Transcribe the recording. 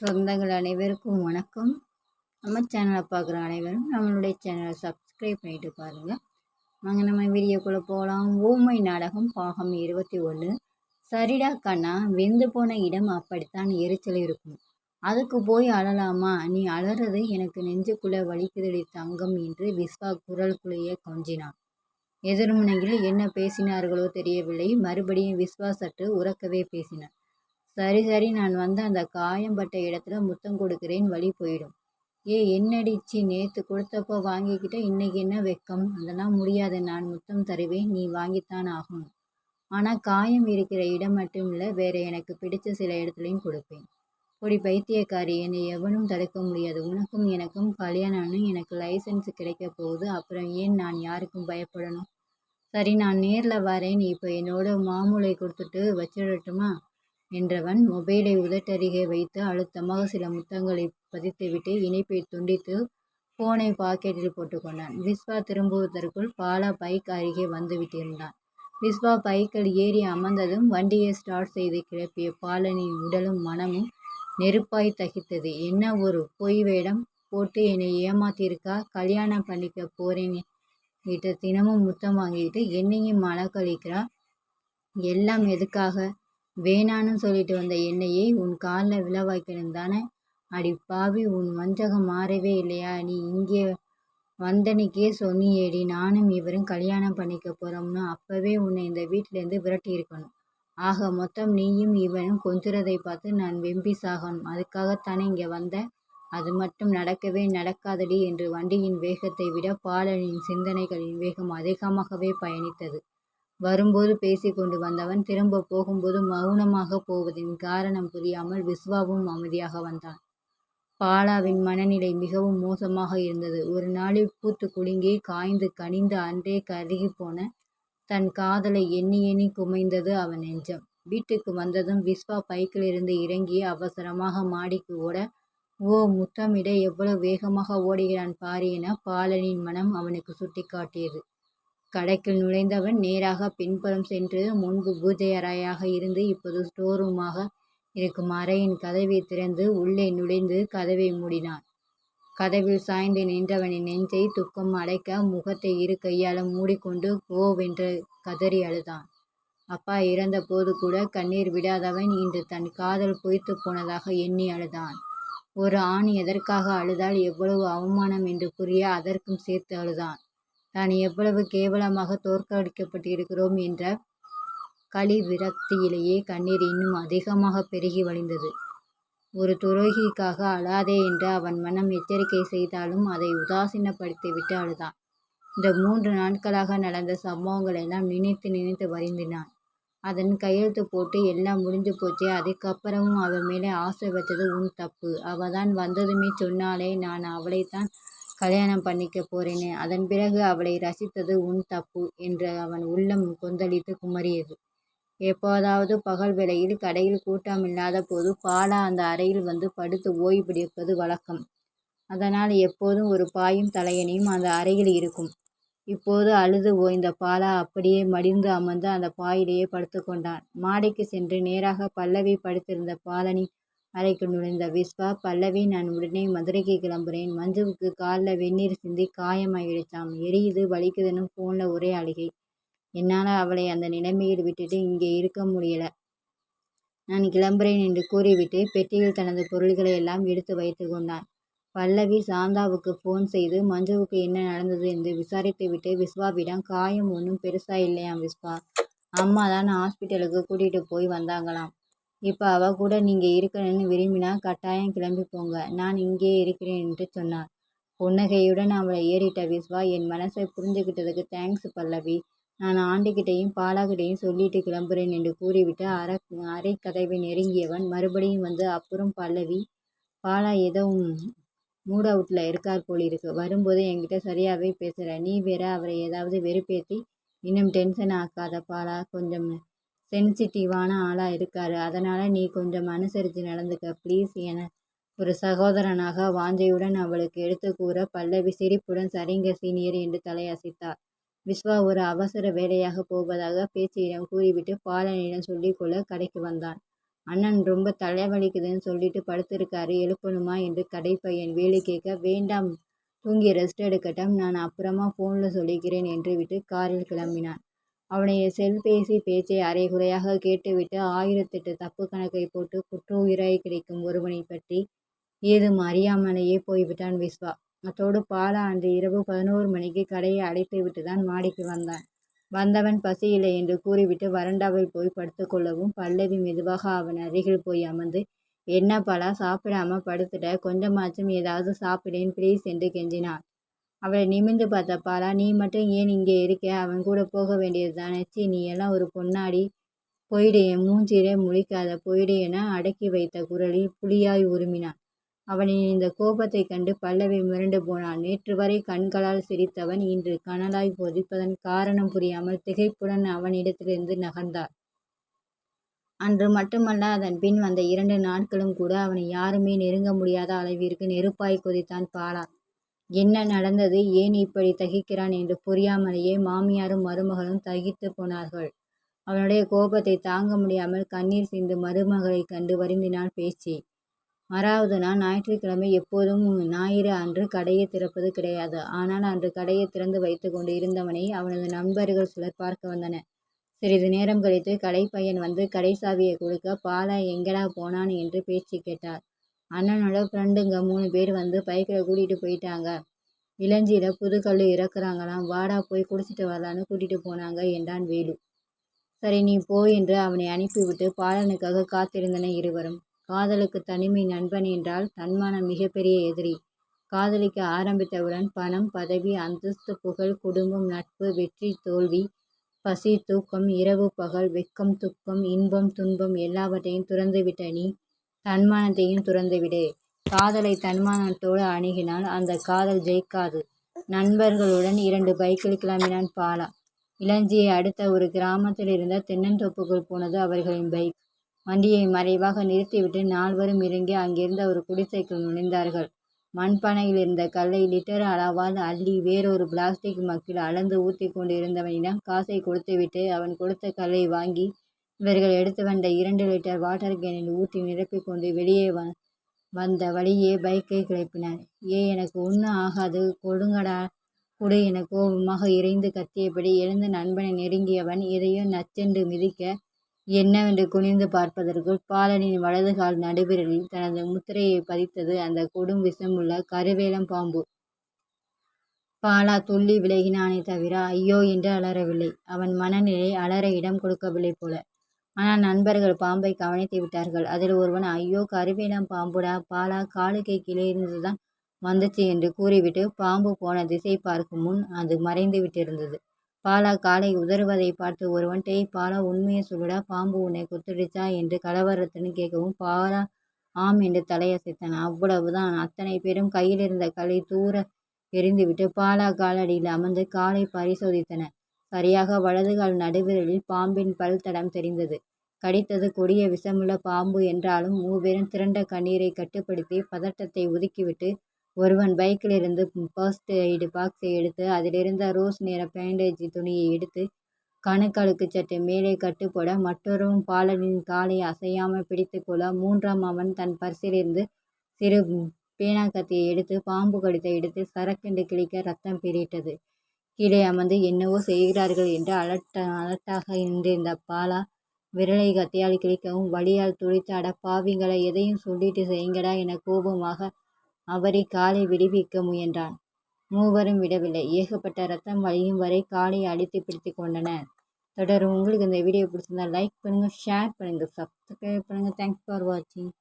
சொந்தங்கள் அனைவருக்கும் வணக்கம். நம்ம சேனலை பார்க்குற அனைவரும் நம்மளுடைய சேனலை சப்ஸ்கிரைப் பண்ணிட்டு பாருங்கள் நாங்கள் நம்ம வீடியோக்குள்ளே போகலாம் ஊமை நாடகம் பாகம் இருபத்தி ஒன்று சரிடா கண்ணா வெந்து போன இடம் அப்படித்தான் எரிச்சல் இருக்கும். அதுக்கு போய் அழலாமா? நீ அலறது எனக்கு நெஞ்சுக்குள்ளே வலிக்குதடி தங்கம் என்று விஸ்வா குரல் கொஞ்சினான் எதிர்முனையில் என்ன பேசினார்களோ தெரியவில்லை. மறுபடியும் விஸ்வா சற்று உறக்கவே பேசினார் சரி சரி நான் வந்து அந்த காயம்பட்ட இடத்துல முத்தம் கொடுக்குறேன் வழி போயிடும். ஏ என்னடிச்சு நேற்று கொடுத்தப்போ வாங்கிக்கிட்ட இன்னைக்கு என்ன வெக்கம்? அதெல்லாம் முடியாது நான் முத்தம் தருவேன் நீ வாங்கித்தான் ஆகணும். ஆனால் காயம் இருக்கிற இடம் மட்டும் இல்லை வேற எனக்கு பிடிச்ச சில இடத்துலையும் கொடுப்பேன். பொடி பைத்தியக்காரி என்னை எவனும் தடுக்க முடியாது. உனக்கும் எனக்கும் கல்யாணம்னு எனக்கு லைசன்ஸ் கிடைக்க போகுது. அப்புறம் ஏன் நான் யாருக்கும் பயப்படணும்? சரி நான் நேரில் வரேன். இப்போ என்னோட மாமூலை கொடுத்துட்டு வச்சிடட்டுமா? என்றவன் மொபைலை உதட்டருகே வைத்து அழுத்தமாக சில முத்தங்களை பதித்துவிட்டு இணைப்பை துண்டித்து போனை பாக்கெட்டில் போட்டுக்கொண்டான். விஸ்வா திரும்புவதற்குள் பாலா பைக் அருகே வந்துவிட்டிருந்தான் விஸ்வா பைக்கில் ஏறி அமர்ந்ததும் வண்டியை ஸ்டார்ட் செய்து கிளப்பிய பாலனின் உடலும் மனமும் நெருப்பாய் தகித்தது. என்ன ஒரு பொய் வேடம்? போட்டு என்னை ஏமாத்திருக்கா கல்யாணம் பண்ணிக்க போறேன் கிட்ட தினமும் முத்தம் வாங்கிட்டு என்னையும் மலக்கழிக்கிறா எல்லாம் எதுக்காக? வேணான்னு சொல்லிட்டு வந்த என்னையே உன் காலில் விழ வைக்கணும் தானே? அடி பாவி உன் வஞ்சகம் மாறவே இல்லையா? நீ இங்கே வந்தனைக்கே சொன்னியேடி நானும் இவரும் கல்யாணம் பண்ணிக்க போகிறோம்னு அப்போவே உன்னை இந்த வீட்டிலேருந்து விரட்டி இருக்கணும். ஆக மொத்தம் நீயும் இவனும் கொஞ்சுறதை பார்த்து நான் வெம்பி சாகணும். அதுக்காகத்தானே இங்கே வந்த? அது மட்டும் நடக்கவே நடக்காதடி என்று வண்டியின் வேகத்தை விட பாலனின் சிந்தனைகளின் வேகம் அதிகமாகவே பயணித்தது. வரும்போது பேசிக்கொண்டு வந்தவன் திரும்ப போகும்போது மௌனமாக போவதின் காரணம் புரியாமல் விஸ்வாவும் அமைதியாக வந்தான். பாலாவின் மனநிலை மிகவும் மோசமாக இருந்தது. ஒரு நாளில் பூத்து குலுங்கி காய்ந்து கனிந்து அன்றே கருகி போன தன் காதலை எண்ணி எண்ணி குமைந்தது அவன் நெஞ்சம். வீட்டுக்கு வந்ததும் விஸ்வா பைக்கிலிருந்து இறங்கி அவசரமாக மாடிக்கு ஓட ஓ முத்தமிட எவ்வளவு வேகமாக ஓடுகிறான் பாரு என பாலனின் மனம் அவனுக்கு சுட்டிக்காட்டியது. கடைக்குள் நுழைந்தவன் நேராக பின்புறம் சென்று முன்பு பூஜை அறையாக இருந்து இப்போது ஸ்டோர் ரூமாக இருக்கும் அறையின் கதவை திறந்து உள்ளே நுழைந்து கதவை மூடினான். கதவில் சாய்ந்து நின்றவனின் நெஞ்சை துக்கம் அடைக்க முகத்தை இரு கையால் மூடிக்கொண்டு கோவென்று கதறி அழுதான். அப்பா இறந்த போது கூட கண்ணீர் விடாதவன் இன்று தன் காதல் பொய்த்து போனதாக எண்ணி அழுதான். ஒரு ஆண் எதற்காக அழுதால் எவ்வளவு அவமானம் என்று புரிய அதற்கும் சேர்த்து அழுதான். தான் எவ்வளவு கேவலமாக தோற்கடிக்கப்பட்டிருக்கிறோம் என்ற களி விரக்தியிலேயே கண்ணீர் இன்னும் அதிகமாக பெருகி வழிந்தது. ஒரு துரோகிக்காக அழாதே என்று அவன் மனம் எச்சரிக்கை செய்தாலும் அதை உதாசீனப்படுத்திவிட்டு அழுதான். இந்த மூன்று நாட்களாக நடந்த சம்பவங்கள் எல்லாம் நினைத்து நினைத்து வருந்தினான். அதன் கையெழுத்து போட்டு எல்லாம் முடிஞ்சு போச்சு. அதுக்கப்புறமும் அவன் மேலே ஆசை வச்சது உன் தப்பு. அவள் தான் வந்ததுமே சொன்னாலே நான் அவளைத்தான் கல்யாணம் பண்ணிக்க போறேன்னு அதன் பிறகு அவளை ரசித்தது உன் தப்பு என்று அவன் உள்ளம் கொந்தளித்து குமரியது எப்போதாவது பகல் வேளையில் கடையில் கூட்டம் இல்லாத போது பாலா அந்த அறையில் வந்து படுத்து ஓய்வெடுப்பது வழக்கம். அதனால் எப்போதும் ஒரு பாயும் தலையணையும் அந்த அறையில் இருக்கும். இப்போது அழுது ஓய்ந்த பாலா அப்படியே மடிந்து அமர்ந்து அந்த பாயிலேயே படுத்து கொண்டான் மாடிக்கு சென்று நேராக பல்லவி படுத்திருந்த பாலனி அறைக்கு நுழைந்த விஸ்வா பல்லவி நான் உடனே மதுரைக்கு கிளம்புறேன். மஞ்சுவுக்கு காலில் வெந்நீர் சிந்தி காயமாயிடுச்சாம் எரியுது வலிக்குதுன்னு ஃபோனில் ஒரே அழுகை. என்னால் அவளை அந்த நிலைமையில் விட்டுட்டு இங்கே இருக்க முடியல. நான் கிளம்புறேன் என்று கூறிவிட்டு பெட்டியில் தனது பொருள்களை எல்லாம் எடுத்து வைத்து கொண்டான். பல்லவி சாந்தாவுக்கு ஃபோன் செய்து மஞ்சுவுக்கு என்ன நடந்தது என்று விசாரித்துவிட்டு விஸ்வாவிடம் காயம் ஒன்றும் பெருசாக இல்லையாம் விஸ்வா. அம்மா தான் ஹாஸ்பிட்டலுக்கு கூட்டிகிட்டு போய் வந்தாங்களாம். இப்போ அவள் கூட நீங்கள் இருக்கணும்னு விரும்பினா கட்டாயம் கிளம்பி போங்க. நான் இங்கே இருக்கிறேன் என்று சொன்னார். புன்னகையுடன் அவளை ஏறிட்ட விஸ்வா என் மனசை புரிஞ்சுக்கிட்டதுக்கு தேங்க்ஸ் பல்லவி. நான் ஆண்டுகிட்டையும் பாலாகிட்டையும் சொல்லிட்டு கிளம்புறேன் என்று கூறிவிட்டு அற அரை கதவை நெருங்கியவன் மறுபடியும் வந்து அப்புறம் பல்லவி பாலா ஏதோ மூட் அவுட்டில் இருக்கார் போல் இருக்கு. வரும்போது என்கிட்ட சரியாகவே பேசுகிற நீ வேற அவரை ஏதாவது வெறுப்பேற்றி இன்னும் டென்ஷன் ஆக்காத பாலா. கொஞ்சம் சென்சிட்டிவான ஆளாக இருக்கார். அதனால் நீ கொஞ்சம் அனுசரித்து நடந்துக்க. ப்ளீஸ் என ஒரு சகோதரனாக வாஞ்சையுடன் அவளுக்கு எடுத்து கூற பல்லவி சிரிப்புடன் சரிங்க சீனியர் என்று தலையசைத்தார். விஸ்வா ஒரு அவசர வேலையாக போவதாக பேச்சியிடம் கூறிவிட்டு பாலனிடம் சொல்லிக்கொள்ள கடைக்கு வந்தான். அண்ணன் ரொம்ப தலைவலிக்குதுன்னு சொல்லிட்டு படுத்திருக்காரு. எழுப்பணுமா? என்று கடை பையன் கேட்க வேண்டாம் தூங்கி ரெஸ்ட் எடுக்கட்டும். நான் அப்புறமா ஃபோனில் சொல்லிக்கிறேன் என்று விட்டு காரில் கிளம்பினான். அவனுடைய செல்பேசி பேச்சை அரைகுறையாக கேட்டுவிட்டு ஆயிரத்தெட்டு தப்பு கணக்கை போட்டு குற்றுயிராய் கிடைக்கும் ஒருவனை பற்றி ஏதும் அறியாமலேயே போய்விட்டான் விஸ்வா. அத்தோடு பாலா அன்று இரவு பதினோரு மணிக்கு கடையை அடைத்து விட்டு தான் மாடிக்கு வந்தான். வந்தவன் பசியில்லை என்று கூறிவிட்டு வறண்டாவில் போய் படுத்துக்கொள்ளவும் பல்லவி மெதுவாக அவன் அருகில் போய் அமர்ந்து என்ன பலா சாப்பிடாம படுத்துட்ட கொஞ்சமாச்சும் ஏதாவது சாப்பிடேன் ப்ளீஸ் என்று கெஞ்சினான். அவளை நிமிர்ந்து பார்த்த பாலா நீ மட்டும் ஏன் இங்கே இருக்க? அவன் கூட போக வேண்டியது தானே. சி நீ எல்லாம் ஒரு பொன்னாடி. போயிடு. என் மூஞ்சிலே முழிக்காத. போயிடு என அடக்கி வைத்த குரலில் புலியாய் உருமினான். அவனின் இந்த கோபத்தைக் கண்டு பல்லவி மிரண்டு போனான். நேற்று வரை கண்களால் சிரித்தவன் இன்று கனலாய் கொதிப்பதன் காரணம் புரியாமல் திகைப்புடன் அவனிடத்திலிருந்து நகர்ந்தார். அன்று மட்டுமல்ல அதன் பின் வந்த இரண்டு நாட்களும் கூட அவனை யாருமே நெருங்க முடியாத அளவிற்கு நெருப்பாய் கொதித்தான் பாலா. என்ன நடந்தது ஏன் இப்படி தகிக்கிறான் என்று புரியாமலேயே மாமியாரும் மருமகளும் தகித்து போனார்கள். அவனுடைய கோபத்தை தாங்க முடியாமல் கண்ணீர் சிந்து மருமகளைக் கண்டு வருந்தினாள் பேச்சு மறாவது நாள் ஞாயிற்றுக்கிழமை எப்போதும் ஞாயிறு அன்று கடையை திறப்பது கிடையாது. ஆனால் அன்று கடையை திறந்து வைத்து கொண்டு இருந்தவனை அவனது நண்பர்கள் சிலர் பார்க்க வந்தனர். சிறிது நேரம் கழித்து கடை பையன் வந்து கடை சாவியை கொடுக்க பாலா எங்கடா போனான் என்று பேச்சு கேட்டார். அண்ணனோட ஃப்ரெண்டுங்க மூணு பேர் வந்து பைக்கில் கூட்டிகிட்டு போயிட்டாங்க. இளஞ்சியில் புதுக்கல் இறக்குறாங்களாம் வாடா போய் குடிச்சிட்டு வரலான்னு கூட்டிகிட்டு போனாங்க என்றான் வேலு. சரி நீ போ என்று அவனை அனுப்பிவிட்டு பாலனுக்காக காத்திருந்தன இருவரும். காதலுக்கு தனிமை நண்பன் என்றால் தன்மானம் மிகப்பெரிய எதிரி. காதலிக்க ஆரம்பித்தவுடன் பணம், பதவி, அந்தஸ்து, புகழ், குடும்பம், நட்பு, வெற்றி, தோல்வி, பசி, தூக்கம், இரவு பகல், வெட்கம், துக்கம், இன்பம், துன்பம் எல்லாவற்றையும் துறந்துவிட்ட நீ தன்மானத்தையும் துறந்துவிடு. காதலை தன்மானத்தோடு அணுகினால் அந்த காதல் ஜெயிக்காது. நண்பர்களுடன் இரண்டு பைக்கில் கிளம்பினான் பாலா. இளஞ்சியை அடுத்த ஒரு கிராமத்தில் இருந்த தென்னந்தோப்புக்குள் போனது அவர்களின் பைக். வண்டியை மறைவாக நிறுத்திவிட்டு நால்வரும் இறங்கி அங்கிருந்த ஒரு குடிசைக்குள் நுழைந்தார்கள். மண்பானையில் இருந்த கல்லை லிட்டர் அளவால் அள்ளி வேறொரு பிளாஸ்டிக் மக்கில் அளந்து ஊற்றி கொண்டிருந்தவனிடம் காசை கொடுத்துவிட்டு அவன் கொடுத்த கல்லை வாங்கி இவர்கள் எடுத்து வந்த இரண்டு லிட்டர் வாட்டர் கேனில் ஊற்றி நிரப்பிக் கொண்டு வெளியே வந்த வழியே பைக்கை கிளப்பினார். ஏ எனக்கு ஒன்றும் ஆகாது கொடுங்கடா குடு என கோபமாக இறைந்து கத்தியபடி எழுந்த நண்பனை நெருங்கியவன் எதையோ நச்சென்று மிதிக்க என்னவென்று குனிந்து பார்ப்பதற்குள் பாலனின் வலது கால் நடுவிரலில் தனது முத்திரையை பதித்தது அந்த கொடும் விஷமுள்ள கருவேலம் பாம்பு. பாலா துள்ளி விலகினானே தவிர ஐயோ என்று அலறவில்லை. அவன் மனநிலை அலற இடம் கொடுக்கவில்லை போல. ஆனால் நண்பர்கள் பாம்பை கவனித்து விட்டார்கள். அதில் ஒருவன் ஐயோ கருவேலம் பாம்புடா பாலா காலுக்கு கீழே இருந்துதான் வந்துச்சு என்று கூறிவிட்டு பாம்பு போன திசை பார்க்கும் முன் அது மறைந்து விட்டிருந்தது. பாலா காலை உதறுவதை பார்த்து ஒருவன் டேய் பாலா உண்மையை சொல்லுடா பாம்பு உன்னை குத்திடுச்சா என்று கலவரத்துன்னு கேட்கவும் பாலா ஆம் என்று தலையசைத்தான். அவ்வளவுதான். அத்தனை பேரும் கையிலிருந்த கலை தூர எறிந்துவிட்டு பாலா காலடியில் அமர்ந்து காலை பரிசோதித்தன சரியாக வலதுகால் நடுவிரலில் பாம்பின் பல் தடம் தெரிந்தது. கடித்தது கொடிய விஷமுள்ள பாம்பு என்றாலும் மூவரும் திரண்ட கண்ணீரை கட்டுப்படுத்தி பதட்டத்தை ஒதுக்கிவிட்டு ஒருவன் பைக்கிலிருந்து ஃபர்ஸ்ட் எய்டு பாக்ஸை எடுத்து அதிலிருந்த ரோஸ் நிற பேண்டேஜ் துணியை எடுத்து கணுக்காலுக்கு சற்று மேலே கட்டுப்போட மற்றொருவன் பாலனின் காலை அசையாமல் பிடித்துக்கொள்ள மூன்றாம் அவன் தன் பர்சிலிருந்து சிறு பீனாக்கத்தியை எடுத்து பாம்பு கடித்த எடுத்து சரக்கென்று கிழிக்க ரத்தம் பீறிட்டது. கீழே அமர்ந்து என்னவோ செய்கிறார்கள் என்று அலட்ட அலட்டாக நின்றிருந்த பாலா விரலை கத்தியால் கிழிக்கவும் வழியால் துடித்து அட எதையும் சொல்லிட்டு செய்யுங்கடா என கோபமாக அவரை காலை விடுவிக்க முயன்றான். மூவரும் விடவில்லை. ஏகப்பட்ட ரத்தம் வழியும் வரை காலை அடித்து பிடித்து கொண்டனர். தொடரும் உங்களுக்கு இந்த வீடியோ பிடிச்சிருந்தா லைக் பண்ணுங்கள் ஷேர் பண்ணுங்கள் சப்ஸ்கிரைப் பண்ணுங்கள் தேங்க்ஸ் ஃபார் வாட்சிங்